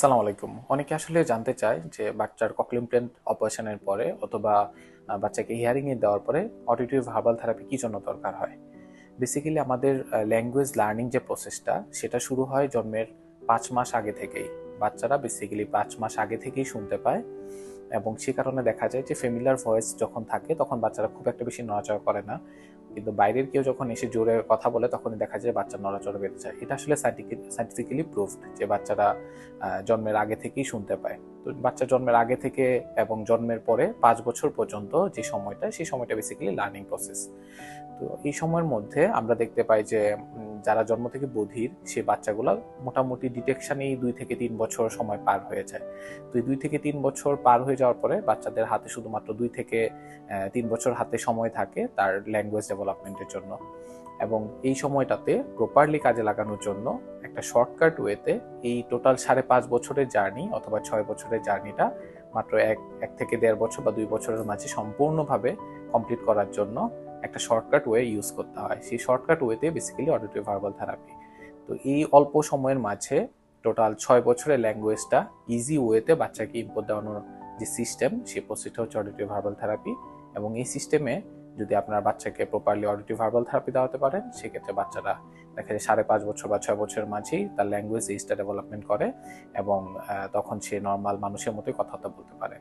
সালাম আলাইকুম। অনেকে আসলে জানতে চায় যে বাচ্চার ককল ইমপ্ল্যান্ট অপারেশনের পরে অথবা বাচ্চাকে হিয়ারিং এ দেওয়ার পরে অডিটিভ ভার্বাল থেরাপি কি জন্য দরকার হয়? বেসিক্যালি আমাদের ল্যাঙ্গুয়েজ লার্নিং যে প্রসেসটা সেটা শুরু হয় জন্মের পাঁচ মাস আগে থেকেই। বাচ্চারা বেসিক্যালি পাঁচ মাস আগে থেকেই শুনতে পায় এবং সে কারণে দেখা যায় যে ফেমিলার ভয়েস যখন থাকে, তখন বাচ্চারা খুব একটা বেশি নড়াচড়া করে না। কিন্তু বাইরের কেউ যখন এসে জোরে কথা বলে, তখনই দেখা যায় বাচ্চার নড়াচড়া বেড়ে যায় এটা আসলে সাইন্টিফিক্যালি প্রুভড যে বাচ্চারা জন্মের আগে থেকেই শুনতে পায়। তো বাচ্চা জন্মের আগে থেকে এবং জন্মের পরে পাঁচ বছর পর্যন্ত যে সময়টা, সেই সময়টা বেসিক্যালি লার্নিং প্রসেস তো এই সময়ের মধ্যে আমরা দেখতে পাই যে যারা জন্ম থেকে বধির, সে বাচ্চাগুলো মোটামুটি ডিটেকশনেই দুই থেকে তিন বছর সময় পার হয়ে যায়। তো দুই থেকে তিন বছর পার হয়ে যাওয়ার পরে বাচ্চাদের হাতে শুধুমাত্র দুই থেকে তিন বছর হাতে সময় থাকে তার ল্যাঙ্গুয়েজ ডেভেলপমেন্টের জন্য। এবং এই সময়টাতে প্রপারলি কাজে লাগানোর জন্য একটা শর্টকাট ওয়েতে এই টোটাল সাড়ে পাঁচ বছরের জার্নি অথবা ছয় বছরের জার্নিটা মাত্র এক এক থেকে দেড় বছর বা দুই বছরের মাঝে সম্পূর্ণভাবে কমপ্লিট করার জন্য একটা শর্টকাট ওয়ে ইউজ করতে হয়। সেই শর্টকাট ওয়েতে বেসিক্যালি অডিটিভ ভার্বাল থেরাপি তো এই অল্প সময়ের মাঝে টোটাল ছয় বছরের ল্যাঙ্গুয়েজটা ইজি ওয়েতে বাচ্চাকে ইম্পোর্ট দেওয়ানোর যে সিস্টেম সে প্রসেসটা হচ্ছে অডিটিভ ভার্বাল থেরাপি এবং এই সিস্টেমে যদি আপনার বাচ্চাকে প্রপারলি অডিটিভ ভার্বাল থেরাপি দেওয়াতে পারেন, সেক্ষেত্রে বাচ্চারা দেখা যায় সাড়ে পাঁচ বছর বা ছয় বছরের মাঝেই তার ল্যাঙ্গুয়েজ এইজটা ডেভেলপমেন্ট করে এবং তখন সে নর্মাল মানুষের মতোই কথাবার্তা বলতে পারে।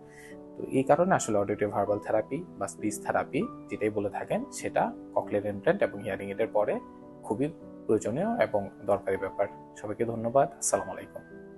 তো এই কারণে আসলে অডিটিভ ভার্বাল থেরাপি বা স্পিচ থেরাপি যেটাই বলে থাকেন, সেটা ককলের ইমপ্ল্যান্ট এবং হিয়ারিং এডের পরে খুবই প্রয়োজনীয় এবং দরকারি ব্যাপার। সবাইকে ধন্যবাদ। আসসালামু আলাইকুম।